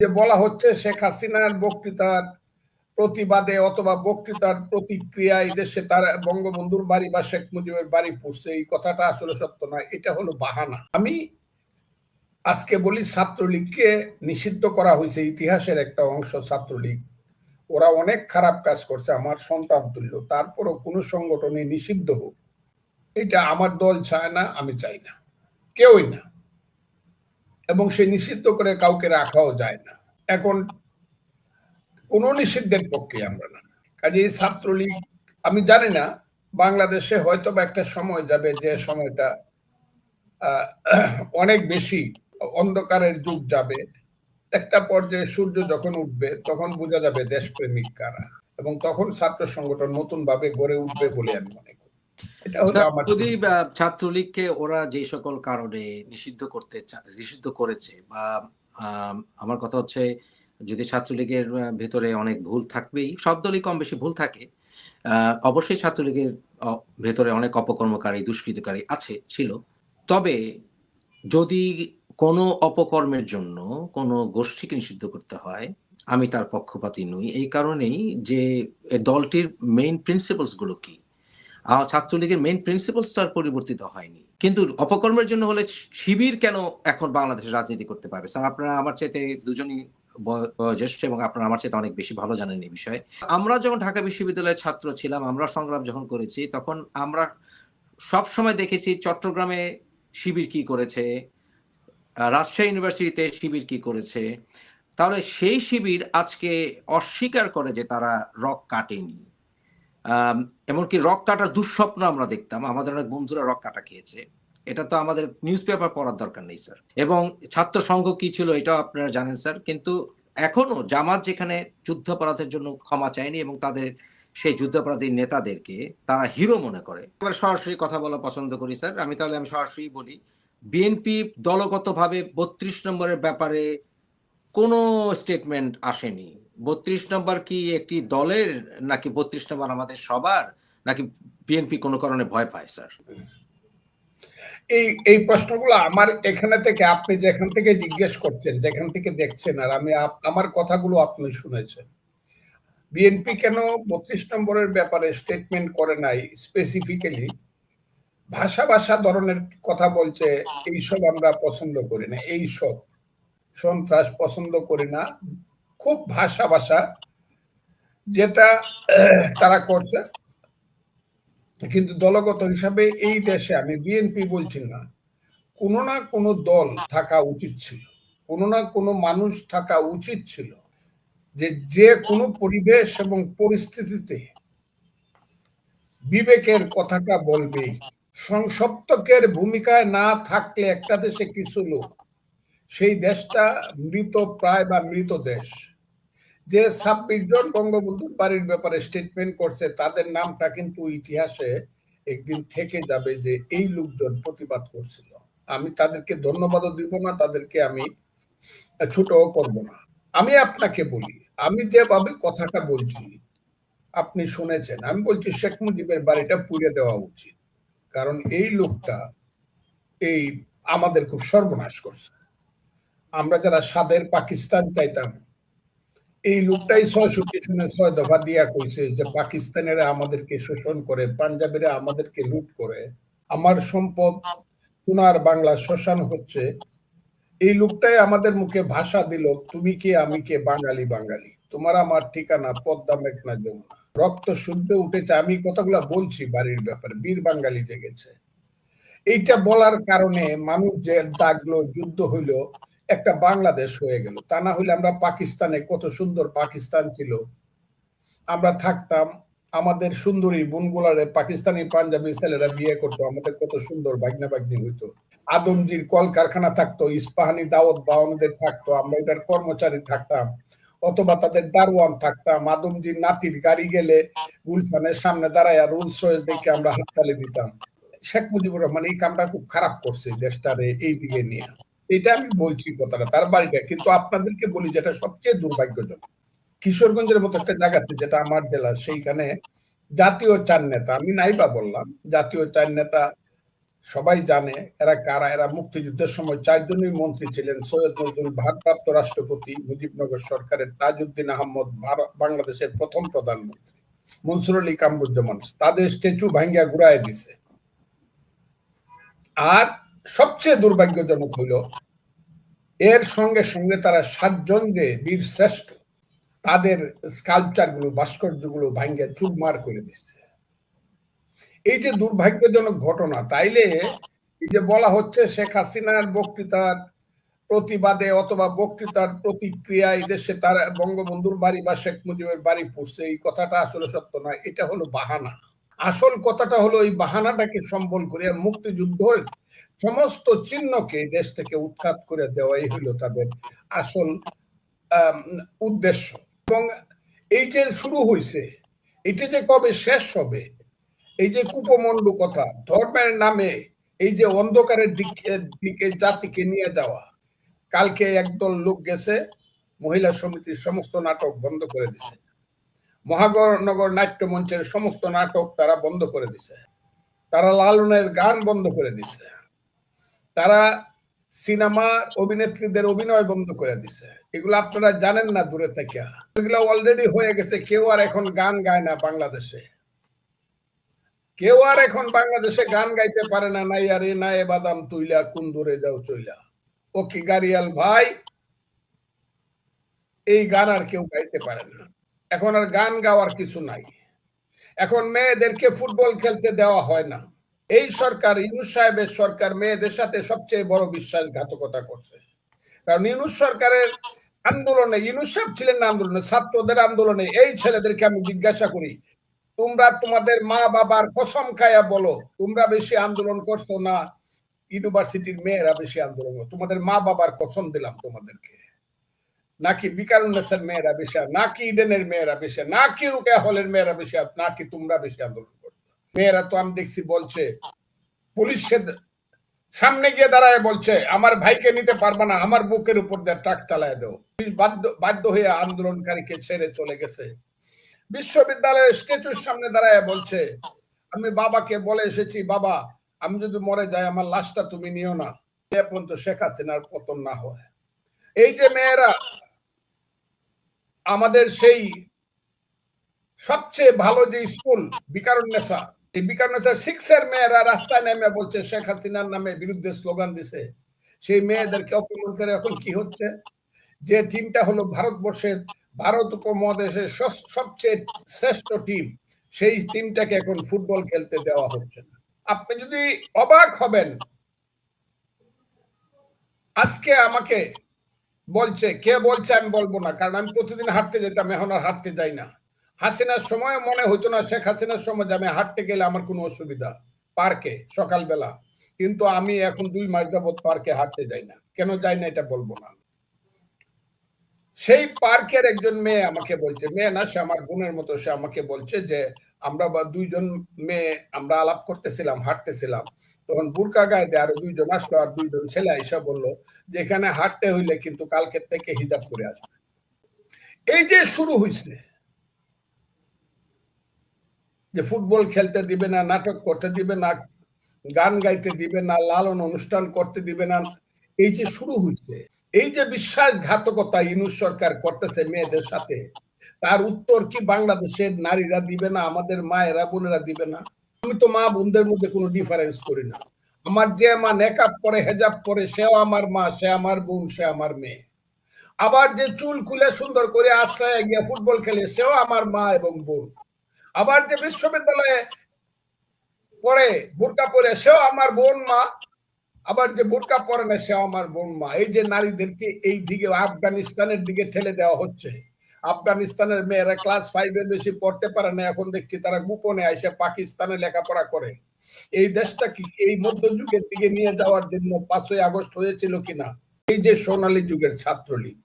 যে বলা হচ্ছে শেখ হাসিনার বক্তৃতার প্রতিবাদে অথবা বক্তৃতার প্রতিক্রিয়ায় দেশে তার বঙ্গবন্ধুর বাড়ি বা শেখ মুজিবের বাড়ি পড়ছে, এই কথাটা আসলে সত্য নয়, এটা হলো বাহানা। আমি আজকে বলি ছাত্রলীগকে নিষিদ্ধ করা হয়েছে, ইতিহাসের একটা অংশ ছাত্রলীগ। ওরা অনেক খারাপ কাজ করছে, আমার সন্তান তুল্য, তারপরও কোনো সংগঠনে নিষিদ্ধ হোক, এটা আমার দল চায় না, আমি চাই না, কেউই না। এবং সে নিষিদ্ধ করে কাউকে রাখাও যায় না। এখন কোন নিষিদ্ধের পক্ষে আমরা না। কাজে এই ছাত্রলীগ, আমি জানি না, বাংলাদেশে হয়তো বা একটা সময় যাবে যে সময়টা অনেক বেশি অন্ধকারের যুগ যাবে। একটা পর্যায়ে সূর্য যখন উঠবে, তখন বোঝা যাবে দেশপ্রেমিক কারা। এবং তখন ছাত্র সংগঠন নতুন ভাবে গড়ে উঠবে বলে আমি মনে যদি ছাত্রলীগকে ওরা যে সকল কারণে নিষিদ্ধ করতে নিষিদ্ধ করেছে বা আমার কথা হচ্ছে যদি ছাত্রলীগের ভেতরে অনেক ভুল থাকবেই সব দলই কম বেশি ভুল থাকে অবশ্যই ছাত্রলীগের ভেতরে অনেক অপকর্মকারী দুষ্কৃতকারী আছে ছিল। তবে যদি কোনো অপকর্মের জন্য কোনো গোষ্ঠীকে নিষিদ্ধ করতে হয় আমি তার পক্ষপাতী নই। এই কারণেই যে দলটির মেইন প্রিন্সিপালসগুলো কি? ছাত্রলীগের মেইন প্রিন্সিপালস তার পরিবর্তিত হয়নি। কিন্তু অপকর্মের জন্য হলে শিবির কেন এখন বাংলাদেশের রাজনীতি করতে পারবে? স্যার, আপনারা আমার চাইতে দুজনই বয়োজ্যেষ্ঠ এবং আপনারা আমার চাইতে অনেক বেশি ভালো জানেন এই বিষয়ে। আমরা যখন ঢাকা বিশ্ববিদ্যালয়ের ছাত্র ছিলাম, আমরা সংগ্রাম যখন করেছি, তখন আমরা সব সময় দেখেছি চট্টগ্রামে শিবির কি করেছে রাজশাহী ইউনিভার্সিটিতে শিবির কি করেছে। তাহলে সেই শিবির আজকে অস্বীকার করে যে তারা রক কাটেনি। এমনকি রক কাটার দুঃস্বপ্ন আমরা দেখতাম। আমাদের অনেক বন্ধুরা রক কাটা খেয়েছে। এটা তো আমাদের নিউজ পেপার পড়ার দরকার নেই স্যার এবং ছাত্র সংঘ কি ছিল এটাও আপনারা জানেন স্যার কিন্তু এখনও জামাত যেখানে যুদ্ধাপরাধের জন্য ক্ষমা চায়নি এবং তাদের, সেই যুদ্ধাপরাধী নেতাদেরকে তারা হিরো মনে করে। এবার সরাসরি কথা বলা পছন্দ করি স্যার আমি তাহলে আমি সরাসরি বলি বিএনপি দলগতভাবে বত্রিশ নম্বরের ব্যাপারে কোনো স্টেটমেন্ট আসেনি। বত্রিশ নম্বর কি একটি দলের নাকি বত্রিশ নম্বর আমাদের সবার? নাকি বিএনপি কোনো কারণে ভয় পায়, স্যার? এই এই প্রশ্নগুলো আমার এখানে থেকে আপনি যেখান থেকে জিজ্ঞেস করছেন, যেখান থেকে দেখছেন, আর আমি আমার কথাগুলো আপনি শুনেছেন। বিএনপি কেন বত্রিশ নম্বরের ব্যাপারে স্টেটমেন্ট করে নাই স্পেসিফিক্যালি ভাষা ভাষা ধরনের কথা বলছে, এইসব আমরা পছন্দ করি না, এইসব সন্ত্রাস পছন্দ করি না খুব ভাষা ভাষা যেটা, তারা করছে। কিন্তু দলগত হিসাবে এই দেশে আমি বিএনপি বলছি না, কোনো না কোনো দল থাকা উচিত ছিল। কোনো না কোনো মানুষ থাকা উচিত ছিল যে যে কোনো পরিবেশ এবং পরিস্থিতিতে বিবেকের কথাটা বলবে, সংসপ্তকের ভূমিকায় না থাকলে একটা দেশে কিছু লোক, সেই দেশটা মৃত প্রায় বা মৃত দেশ। যে ছাব্বিশ জন বঙ্গবন্ধুর বাড়ির ব্যাপারে স্টেটমেন্ট করছে, তাদের নামটা কিন্তু ইতিহাসে একদিন থেকে যাবে যে এই লোকজন প্রতিবাদ করছিল। আমি তাদেরকে ধন্যবাদও দিব না, তাদেরকে আমি ছোটও করব না। আমি আপনাকে বলি, আমি যেভাবে কথাটা বলছি, আপনি শুনেছেন, আমি বলছি শেখ মুজিবের বাড়িটা পুড়ে দেওয়া উচিত। কারণ এই লোকটা এই আমাদের খুব সর্বনাশ করছে। আমরা যারা সাদের পাকিস্তান চাইতাম এই লোকটাই ছয়শো পিছনে ছয় দফা দিয়া কইছে যে পাকিস্তানেরা আমাদেরকে শোষণ করে, পাঞ্জাবেরা আমাদেরকে লুট করে। আমার সম্পদ সোনার বাংলা শ্মশান হচ্ছে। এই লোকটাই আমাদের মুখে ভাষা দিল, তুমি কে, আমি কে? বাঙালি বাঙালি। তোমার আমার ঠিকানা, পদ্মা মেঘনা যমুনা। রক্ত সূর্য উঠেছে, আমি কথাগুলা বলছি বাড়ির ব্যাপারে, বীর বাঙালি জেগেছে। এইটা বলার কারণে মানুষ যে ডাকলো যুদ্ধ হইল একটা বাংলাদেশ হয়ে গেল। তা না হইলে আমরা পাকিস্তানে কত সুন্দর পাকিস্তান ছিল। আমরা থাকতাম, আমাদের সুন্দরী বোনগুলারে, পাকিস্তানি পাঞ্জাবি ছেলেরা বিয়ে করতো, আমাদের কত সুন্দর বাগনা বাগনি হইতো। আদমজির কল কারখানা থাকতো, ইস্পাহানি দাওয়াত বাওয়ানদের থাকতো, আমরা এটার কর্মচারী থাকতাম, অথবা তাদের দারোয়ান থাকতাম। আদমজির নাতির গাড়ি গেলে গুলশানের সামনে দাঁড়ায় রুলস রয়েস দেখে আমরা হাততালি দিতাম। শেখ মুজিবুর রহমান এই কামটা খুব খারাপ করছে দেশটারে, এই দিকে নিয়ে। এটা আমি বলছি কথাটা, তার বাড়িটা কিন্তু আপনাদেরকে বলি যেটা সবচেয়ে দুর্ভাগ্যজনক, কিশোরগঞ্জের মতো একটা জায়গাতে যেটা আমার জেলা, সেইখানে জাতীয় চার নেতা, আমি নাইবা বললাম, জাতীয় চার নেতা সবাই জানে এরা কারা, এরা মুক্তিযুদ্ধের সময় চারজনই মন্ত্রী ছিলেন, সৈয়দ নজরুল ভারপ্রাপ্ত রাষ্ট্রপতি মুজিবনগর সরকারের তাজউদ্দিন আহমদ বাংলাদেশের প্রথম প্রধানমন্ত্রী, মনসুর আলী কামরুজ্জামান। তাদের স্ট্যাচু ভাঙ্গিয়া ঘুরায় দিছে। আর সবচেয়ে দুর্ভাগ্যজনক হইল, এর সঙ্গে সঙ্গে তারা সাতজন যে বীর শ্রেষ্ঠ, তাদের স্কাল্পচারগুলো ভাস্কর্যগুলো ভাঙ্গে চুরমার করে দিচ্ছে। এই যে দুর্ভাগ্যজনক ঘটনা, তাইলে এই যে বলা হচ্ছে শেখ হাসিনার বক্তৃতার প্রতিবাদে অথবা বক্তৃতার প্রতিক্রিয়া এই দেশে তার বঙ্গবন্ধুর বাড়ি বা শেখ মুজিবের বাড়ি পড়ছে, এই কথাটা আসলে সত্য নয়, এটা হলো বাহানা। আসল কথাটা হলো এই বাহানাটাকে সম্বল করে মুক্তিযুদ্ধের সমস্ত চিহ্নকে দেশ থেকে উৎখাত করে দেওয়াই হলো তাদের আসল উদ্দেশ্য। এবং এই যে শুরু হয়েছে এটা যে কবে শেষ হবে, এই যে কুপমন্ডু কথা ধর্মের নামে এই যে অন্ধকারের দিকে দিকে জাতিকে নিয়ে যাওয়া, কালকে একদল লোক গেছে, মহিলা সমিতির সমস্ত নাটক বন্ধ করে দিছে। মহানগর নাট্য মঞ্চের সমস্ত নাটক তারা বন্ধ করে দিছে। তারা লালনের গান বন্ধ করে দিছে। তারা সিনেমা অভিনেত্রীদের অভিনয় বন্ধ করে দিছে। এগুলো আপনারা জানেন না দূরে থেকে। এগুলো অলরেডি হয়ে গেছে, কেউ আর এখন গান গায় না বাংলাদেশে। কেউ আর এখন বাংলাদেশে গান গাইতে পারে না, নাই আরে নাই বাদাম তুইলা কুন্দুরে যাও চইলা। ও কি গারিয়াল ভাই? এই গান আর কেউ গাইতে পারে না। এখন আর গান গাওয়ার কিছু নাই। এখন মেয়েদেরকে ফুটবল খেলতে দেওয়া হয় না। এই সরকার ইউনুস সাহেবের সরকার মেয়েদের সাথে সবচেয়ে বড় বিশ্বাসঘাতকতা করছে। কারণ ইউনুস সরকারের আন্দোলনে ইউনুস সাহেব ছিলেন না আন্দোলনে, ছাত্রদের আন্দোলনে, এই ছেলেদেরকে আমি জিজ্ঞাসা করি, তোমরা তোমাদের মা বাবার কসম খায়া বলো, তোমরা বেশি আন্দোলন করছ না? ইউনিভার্সিটির মেয়েরা বেশি আন্দোলন তোমাদের মা বাবার কসম দিলাম তোমাদেরকে। নাকি বিকারুন্নেসের মেয়েরা বেশি, নাকি ইডেনের মেয়েরা বেশি, নাকি রুকেয়া হলের মেয়েরা বেশি, নাকি তোমরা বেশি আন্দোলন মেয়েরা তো আমি দেখছি বলছে, পুলিশের সামনে গিয়ে দাঁড়ায় বলছে, আমার ভাইকে নিতে পারবে না, আমার বুকের উপর দিয়ে ট্রাক চালায় দেও। বাধ্য বাধ্য হয়ে আন্দোলনকারীকে ছেড়ে চলে গেছে। বিশ্ববিদ্যালয়ের স্ট্যাচুর সামনে দাঁড়ায় বলছে, আমি বাবাকে বলে এসেছি, বাবা, আমি যদি মরে যাই, আমার লাশটা তুমি নিও না। এ পর্যন্ত শেখ হাসিনার পতন না হয়। এই যে মেয়েরা, আমাদের সেই সবচেয়ে ভালো যে স্কুল বিকারুন্নেসা এই বিকারুন্নেসা সিক্স এর মেয়েরা রাস্তায় নেমে বলছে, শেখ হাসিনার নামে বিরুদ্ধে স্লোগান দিছে। সেই মেয়েদেরকে অপমান করে এখন কি হচ্ছে? যে টিমটা হলো ভারতবর্ষের ভারত উপমহাদেশের সবচেয়ে শ্রেষ্ঠ টিম, সেই টিমটাকে এখন ফুটবল খেলতে দেওয়া হচ্ছে না। আপনি যদি অবাক হবেন, আজকে আমাকে বলছে, কে বলছে আমি বলব না, কারণ আমি প্রতিদিন হাঁটতে যেতাম, এখন আর হাঁটতে যাই না। হাসিনার সময় মনে হইতো না, শেখ হাসিনার সময় যে আমি হাঁটতে গেলে আমার কোনো অসুবিধা পার্কে, সকালবেলা। কিন্তু আমি এখন দুই মাস যাবৎ পার্কে হাঁটতে যাই না। কেন যাই না এটা বলব না। সেই পার্কের একজন মেয়ে আমাকে বলছে, মেয়ে না, সে আমার বোনের মতো, সে আমাকে বলছে যে আমরা বা দুইজন মেয়ে আমরা আলাপ করতেছিলাম, হাঁটতেছিলাম। তখন বুরকা গায়ে আরও দুইজন আসলো আর দুইজন ছেলে এসে বলল যে এখানে হাঁটতে হইলে কিন্তু কালকের থেকে হিজাব করে আসবে। এই যে শুরু হয়েছে যে ফুটবল খেলতে দিবে না, নাটক করতে দিবে না, গান গাইতে দিবে না, লালন অনুষ্ঠান করতে দিবে না, এই যে শুরু হয়েছে, এই যে বিশ্বাসঘাতকতা ইনুস সরকার করতেছে মেয়েদের সাথে, তার উত্তর কি বাংলাদেশের নারীরা দিবে না, আমাদের মায়েরা, বোনেরা দিবে না? আমি তো মা বোনদের মধ্যে কোনো ডিফারেন্স করি না। আমার যে মা নেকাপ পরে, হেজাব পরে, সেও আমার মা, সে আমার বোন, সে আমার মেয়ে। আবার যে চুল খুলে সুন্দর করে আশ্রয় গিয়ে ফুটবল খেলে, সেও আমার মা এবং বোন। আবার যে বিশ্ববিদ্যালয়ে পড়ে, বোরকা পরে সেও আমার বোন মা। আবার যে বোরকা পরে না, সেও আমার বোন মা। এই যে নারীদেরকে এই দিকে আফগানিস্তানের দিকে ঠেলে দেওয়া হচ্ছে। আফগানিস্তানের মেয়েরা ক্লাস ফাইভে বেশি পড়তে পারে না। এখন দেখছি তারা গোপনে এসে পাকিস্তানে লেখাপড়া করে। এই দেশটা কি এই মধ্যযুগের দিকে নিয়ে যাওয়ার জন্য পাঁচই আগস্ট হয়েছিল কিনা? এই যে সোনালী যুগের ছাত্রলীগ।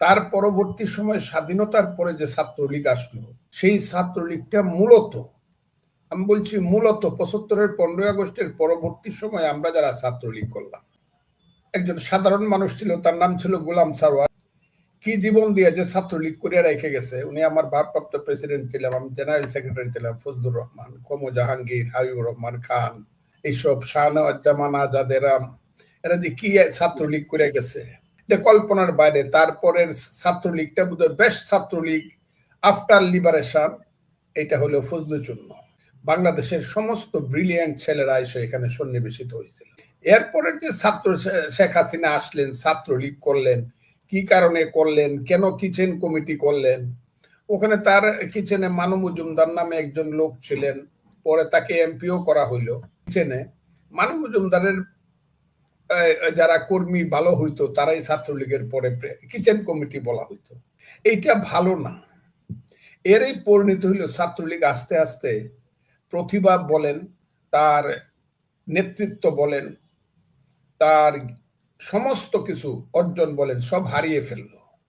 তার পরবর্তী সময় স্বাধীনতার পরে যে ছাত্রলীগ আসলো, সেই ছাত্রলীগটা মূলত, আমি বলছি মূলত পঁচাত্তরের পনেরোই আগস্টের পরবর্তী সময় আমরা যারা ছাত্রলীগ করলাম, একজন সাধারণ মানুষ ছিল, তার নাম ছিল গোলাম সারোয়ার কি জীবন দিয়ে যে ছাত্রলীগ করিয়া রেখে গেছে, উনি আমার ভারপ্রাপ্ত প্রেসিডেন্ট ছিলাম, আমি জেনারেল সেক্রেটারি ছিলাম, ফজলুর রহমান কমু জাহাঙ্গীর, হাবিবুর রহমান খান, এইসব শাহনওয়াজ জামান আজাদেরা এরা যে কি ছাত্রলীগ করে গেছে এটা কল্পনার বাইরে, তারপরের ছাত্রলীগটা বোধহয় বেস্ট ছাত্রলীগ আফটার লিবারেশন এটা হলো ফজলুচূর্ণ বাংলাদেশের সমস্ত ব্রিলিয়ান্ট ছেলেরা এসে এখানে সন্নিবেশিত হয়েছিল। এরপরের যে ছাত্র শেখ হাসিনা আসলেন, ছাত্রলীগ করলেন, কি কারণে করলেন, কেন কিচেন কমিটি করলেন, ওখানে তার কিচেনে মানু মজুমদার নামে একজন লোক ছিলেন, পরে তাকে এমপিও করা হইল। কিচেনে মানু মজুমদারের যারা কর্মী ভালো হইতো, তারাই ছাত্রলীগের পরে কিচেন কমিটি বলা হইতো। এইটা ভালো না। এরই পরিণত হইল ছাত্রলীগ আস্তে আস্তে প্রতিভা বলেন, তার নেতৃত্ব বলেন, তার সমস্ত কিছু অর্জন বলেন, সব হারিয়ে ফেলল।